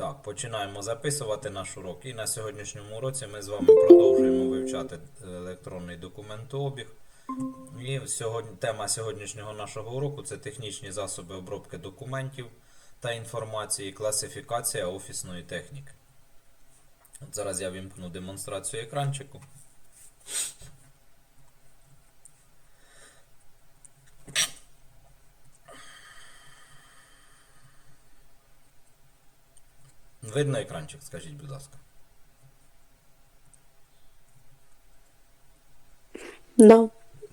Так, починаємо записувати наш урок. І на сьогоднішньому уроці ми з вами продовжуємо вивчати електронний документообіг. І сьогодні, тема сьогоднішнього нашого уроку це технічні засоби обробки документів та інформації, класифікація офісної техніки. От зараз я вімкну демонстрацію екранчику. Видно екранчик, скажіть, будь ласка. Да.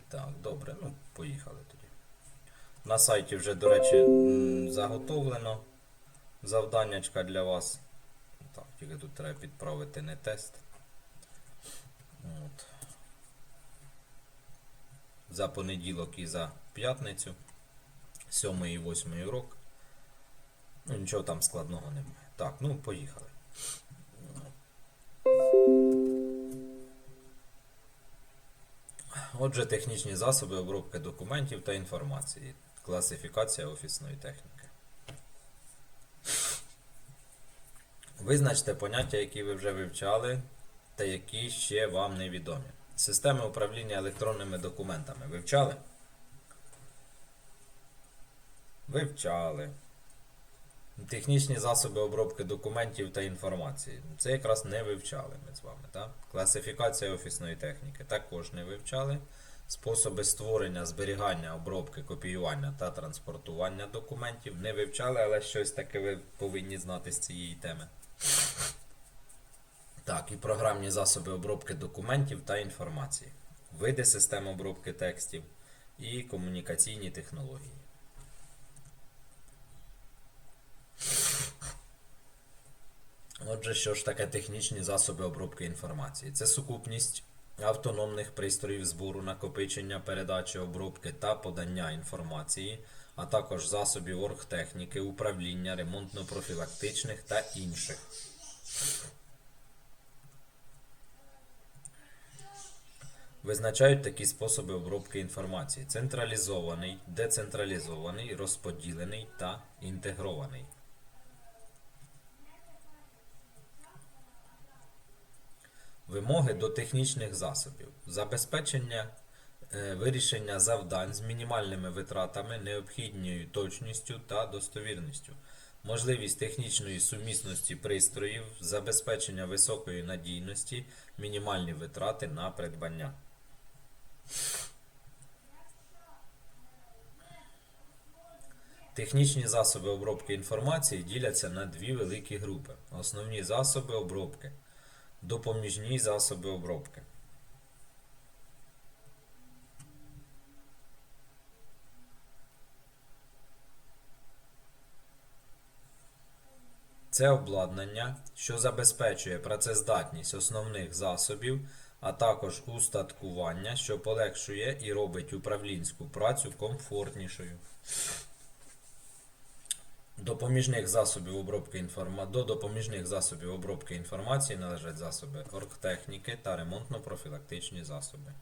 Так, добре, ну поїхали тоді. На сайті вже, до речі, заготовлено завданнячка для вас. Так, тільки тут треба підправити не тест. От. За понеділок і за п'ятницю. 7 і 8 урок. Ну, нічого там складного немає. Так, ну поїхали. Отже, технічні засоби обробки документів та інформації. Класифікація офісної техніки. Визначте поняття, які ви вже вивчали, та які ще вам невідомі. Системи управління електронними документами. Вивчали? Вивчали. Технічні засоби обробки документів та інформації. Це якраз не вивчали ми з вами. Так? Класифікація офісної техніки також не вивчали. Способи створення, зберігання, обробки, копіювання та транспортування документів не вивчали, але щось таке ви повинні знати з цієї теми. Так, і програмні засоби обробки документів та інформації. Види систем обробки текстів і комунікаційні технології. Отже, що ж таке технічні засоби обробки інформації? Це сукупність автономних пристроїв збору, накопичення, передачі, обробки та подання інформації, а також засобів оргтехніки, управління, ремонтно-профілактичних та інших. Визначають такі способи обробки інформації: централізований, децентралізований, розподілений та інтегрований. Вимоги до технічних засобів. Забезпечення е, вирішення завдань з мінімальними витратами, необхідною точністю та достовірністю. Можливість технічної сумісності пристроїв, забезпечення високої надійності, мінімальні витрати на придбання. Технічні засоби обробки інформації діляться на дві великі групи. Основні засоби обробки. Допоміжні засоби обробки. Це обладнання, що забезпечує працездатність основних засобів, а також устаткування, що полегшує і робить управлінську працю комфортнішою. Допоміжних засобів обробки інформа... До допоміжних засобів обробки інформації належать засоби оргтехніки та ремонтно-профілактичні засоби.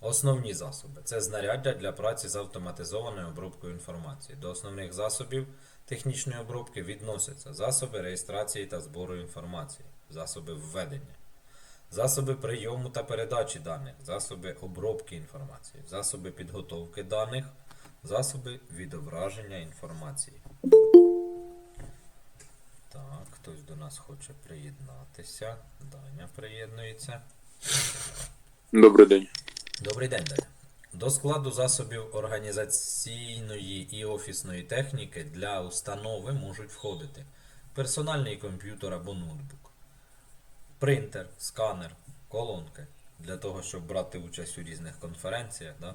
Основні засоби це знаряддя для праці з автоматизованою обробкою інформації. До основних засобів технічної обробки відносяться засоби реєстрації та збору інформації, засоби введення, засоби прийому та передачі даних, засоби обробки інформації, засоби підготовки даних, засоби відображення інформації. Так, хтось до нас хоче приєднатися. Даня приєднується. Добрий день. Добрий день, Даня. До складу засобів організаційної і офісної техніки для установи можуть входити персональний комп'ютер або ноутбук, принтер, сканер, колонки для того, щоб брати участь у різних конференціях, да?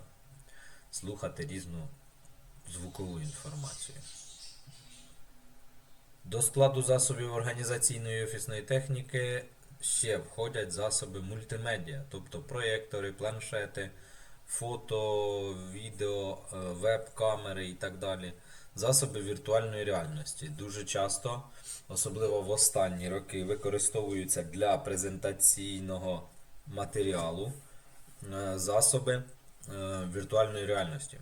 слухати різну звукову інформацію. До складу засобів організаційної офісної техніки ще входять засоби мультимедіа, тобто проєктори, планшети, фото, відео, е, веб-камери і так далі. Засоби віртуальної реальності. Дуже часто, особливо в останні роки, використовуються для презентаційного матеріалу е, засоби е, віртуальної реальності.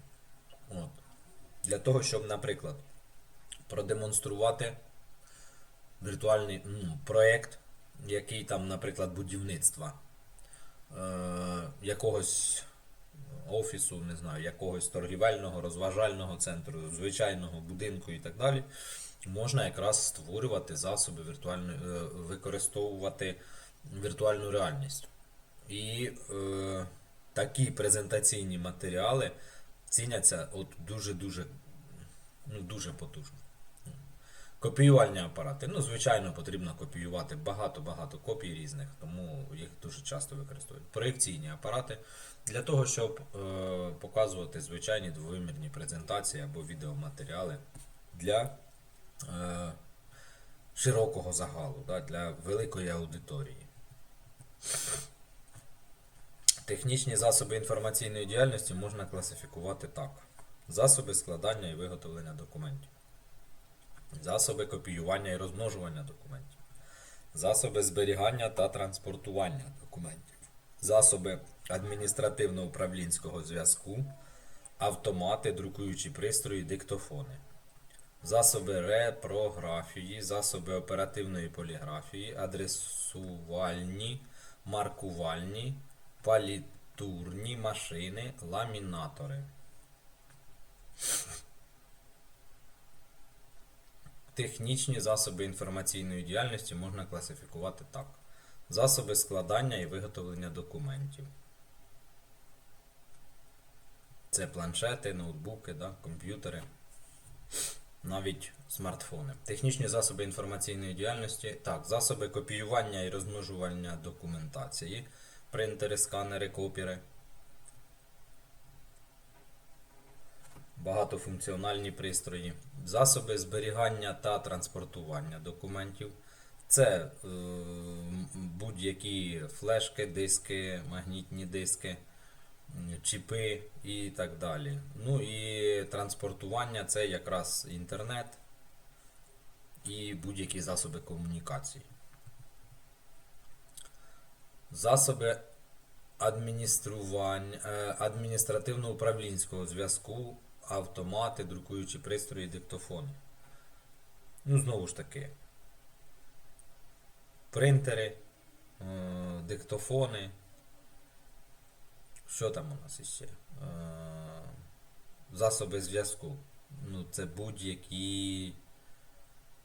От. Для того, щоб, наприклад, продемонструвати віртуальний ну, проєкт, який там, наприклад, будівництва е, якогось офісу, не знаю, якогось торгівельного, розважального центру, звичайного будинку і так далі, можна якраз створювати засоби віртуальної, е, використовувати віртуальну реальність. І е, такі презентаційні матеріали ціняться от дуже-дуже ну, дуже потужно. Копіювальні апарати. Ну, звичайно, потрібно копіювати багато-багато копій різних, тому їх дуже часто використовують. Проєкційні апарати для того, щоб е, показувати звичайні двовимірні презентації або відеоматеріали для е, широкого загалу, да, для великої аудиторії. Технічні засоби інформаційної діяльності можна класифікувати так: засоби складання і виготовлення документів, засоби копіювання і розмножування документів, засоби зберігання та транспортування документів, засоби адміністративно-управлінського зв'язку, автомати, друкуючі пристрої, диктофони. Засоби репрографії, засоби оперативної поліграфії, адресувальні, маркувальні, палітурні машини, ламінатори. Технічні засоби інформаційної діяльності можна класифікувати так: засоби складання і виготовлення документів. Це планшети, ноутбуки, да, комп'ютери навіть смартфони. Технічні засоби інформаційної діяльності. Так, засоби копіювання і розмножування документації, принтери, сканери, копіри. Багатофункціональні пристрої, засоби зберігання та транспортування документів. Це е, будь-які флешки, диски, магнітні диски, чіпи і так далі. Ну і транспортування це якраз інтернет і будь-які засоби комунікації. Засоби е, адміністративно-управлінського зв'язку, автомати, друкуючі пристрої, диктофони. Ну, знову ж таки, принтери, е, диктофони. Що там у нас іще? Е, Засоби зв'язку. Ну, це будь-які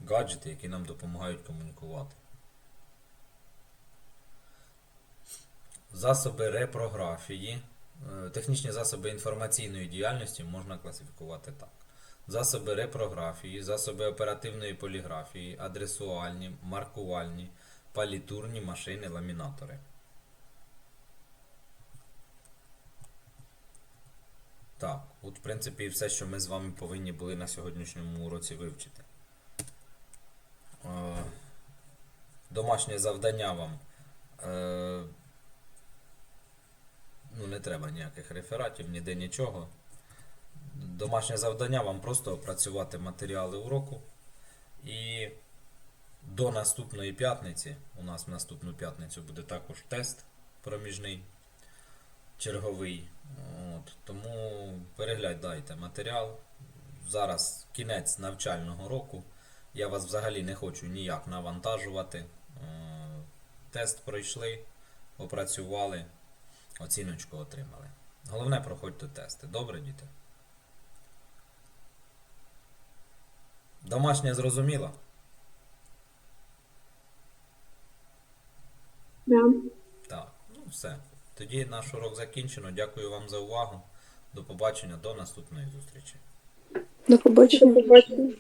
гаджети, які нам допомагають комунікувати. Засоби репрографії, е, технічні засоби інформаційної діяльності можна класифікувати так. Засоби репрографії, засоби оперативної поліграфії, адресуальні, маркувальні, палітурні машини, ламінатори. Так, от в принципі все, що ми з вами повинні були на сьогоднішньому уроці вивчити. Е, Домашнє завдання вам. Ну, не треба ніяких рефератів, ніде нічого. Домашнє завдання вам просто опрацювати матеріали уроку. І до наступної п'ятниці, у нас в наступну п'ятницю буде також тест проміжний, черговий. От, тому переглядайте матеріал. Зараз кінець навчального року. Я вас взагалі не хочу ніяк навантажувати. Е, Тест пройшли, опрацювали, оціночку отримали. Головне, проходьте тести. Добре, діти? Домашнє зрозуміло? Да. Так, ну все. Тоді наш урок закінчено. Дякую вам за увагу. До побачення, до наступної зустрічі. До побачення.